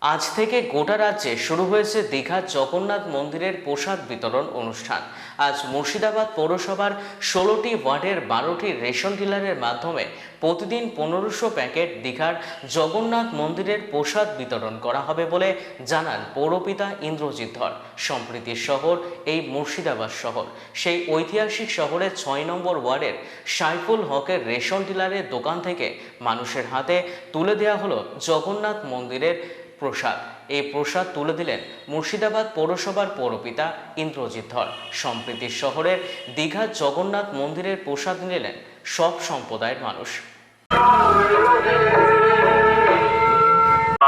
আজ থেকে গোটা রাজ্যে শুরু হয়েছে দীঘার জগন্নাথ মন্দিরের প্রসাদ বিতরণ অনুষ্ঠান। আজ মুর্শিদাবাদ পৌরসভার ষোলোটি ওয়ার্ডের বারোটি রেশন ডিলারের মাধ্যমে প্রতিদিন পনেরোশো প্যাকেট দীঘার জগন্নাথ মন্দিরের প্রসাদ বিতরণ করা হবে বলে জানান পৌরপিতা ইন্দ্রজিৎ ধর। সম্প্রীতির শহর এই মুর্শিদাবাদ শহর। সেই ঐতিহাসিক শহরের ছয় নম্বর ওয়ার্ডের সাইফুল হকের রেশন ডিলারের দোকান থেকে মানুষের হাতে তুলে দেওয়া হলো জগন্নাথ মন্দিরের প্রসাদ। এই প্রসাদ তুলে দিলেন মুর্শিদাবাদ পৌরসভার পৌরপিতা ইন্দ্রজিৎ ধর। সম্প্রীতির শহরের দীঘার জগন্নাথ মন্দিরের প্রসাদ নিলেন সব সম্প্রদায়ের মানুষ।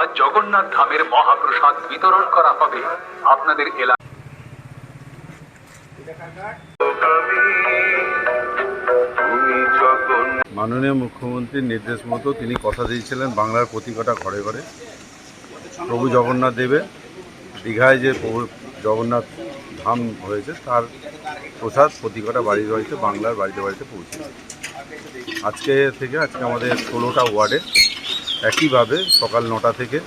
আজ জগন্নাথ ধামের মহাপ্রসাদ বিতরণ করা হবে আপনাদের এলাকা মাননীয় মুখ্যমন্ত্রীর নির্দেশ মতো তিনি কথা দিয়েছিলেন বাংলার প্রতি কটা ঘরে ঘরে। প্রভু জগন্নাথ দেবের দীঘায় যে প্রভু জগন্নাথ ধাম হয়েছে, তার প্রসাদ প্রতি কটা বাড়ির বাড়িতে, বাংলার বাড়িতে বাড়িতে পৌঁছে আজকে থেকে, আজকে আমাদের ষোলোটা ওয়ার্ডে একইভাবে সকাল নটা থেকে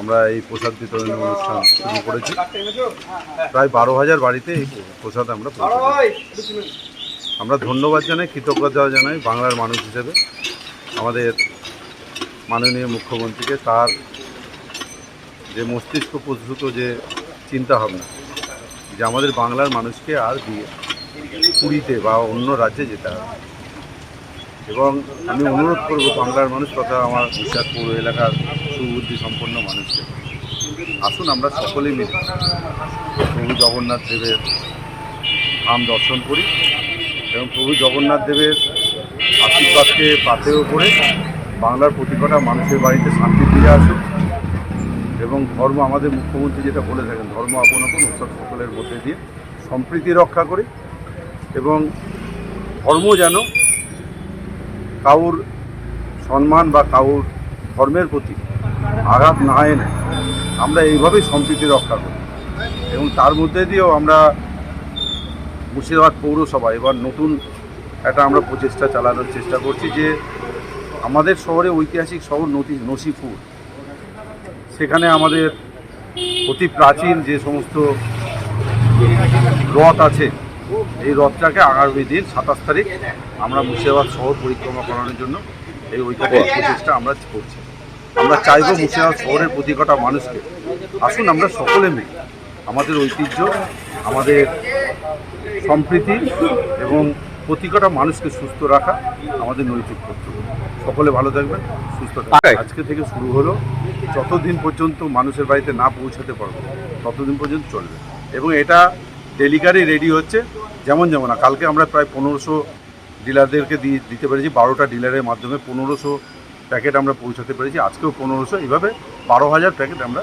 আমরা এই প্রসাদ বিতরণী অনুষ্ঠান শুরু করেছি। প্রায় বারো হাজার বাড়িতে এই প্রসাদ আমরা আমরা ধন্যবাদ জানাই, কৃতজ্ঞতা জানাই বাংলার মানুষ হিসেবে। আমাদের মাননীয় মুখ্যমন্ত্রীকে, তার যে মস্তিষ্ক প্রসূত যে চিন্তা চিন্তাভাবনা যে আমাদের বাংলার মানুষকে আর দিয়ে পুরীতে বা অন্য রাজ্যে যেতে হবে। এবং আমি অনুরোধ করব বাংলার মানুষ তথা আমার বিশ্বাস পৌর এলাকার সুবুদ্ধি সম্পন্ন মানুষকে, আসুন আমরা সকলে মিলে প্রভু জগন্নাথ দেবের ধাম দর্শন করি এবং প্রভু জগন্নাথ দেবের আশীর্বাদকে পাথেও করে বাংলার প্রতি কটা মানুষের বাড়িতে শান্তি ফিরে আসুক। এবং ধর্ম আমাদের মুখ্যমন্ত্রী যেটা বলে থাকেন, ধর্ম আপন আপন, উৎসব সকলের মধ্যে দিয়ে সম্প্রীতি রক্ষা করে এবং ধর্ম যেন কাউর সম্মান বা কাউর ধর্মের প্রতি আঘাত না এনে আমরা এইভাবেই সম্প্রীতি রক্ষা করি। এবং তার মধ্যে দিয়েও আমরা মুর্শিদাবাদ পৌরসভা এবার নতুন একটা আমরা প্রচেষ্টা চালানোর চেষ্টা করছি যে আমাদের শহরে ঐতিহাসিক শহর নতি নসিপুর। সেখানে আমাদের অতি প্রাচীন যে সমস্ত রথ আছে এই রথটাকে আগামী দিন সাতাশ তারিখ আমরা মুর্শিদাবাদ শহর পরিক্রমা করানোর জন্য এই ঐতিহাসিক প্রচেষ্টা আমরা করছি। আমরা চাইব মুর্শিদাবাদ শহরের প্রতি কটা মানুষকে আসুন আমরা সকলে মিলে আমাদের ঐতিহ্য আমাদের সম্প্রীতি এবং প্রতিকটা মানুষকে সুস্থ রাখা আমাদের নৈতিক কর্তব্য। সকলে ভালো থাকবেন সুস্থ থাকবেন। আজকে থেকে শুরু হলো। যতদিন পর্যন্ত মানুষের বাড়িতে না পৌঁছাতে পারব, ততদিন পর্যন্ত চলবে। এবং এটা ডেলিকারি রেডি হচ্ছে, যেমন যেমন কালকে আমরা প্রায় পনেরোশো ডিলারদেরকে দিয়ে দিতে পেরেছি, বারোটা ডিলারের মাধ্যমে পনেরোশো প্যাকেট আমরা পৌঁছাতে পেরেছি, আজকেও পনেরোশো, এইভাবে বারো হাজার প্যাকেট আমরা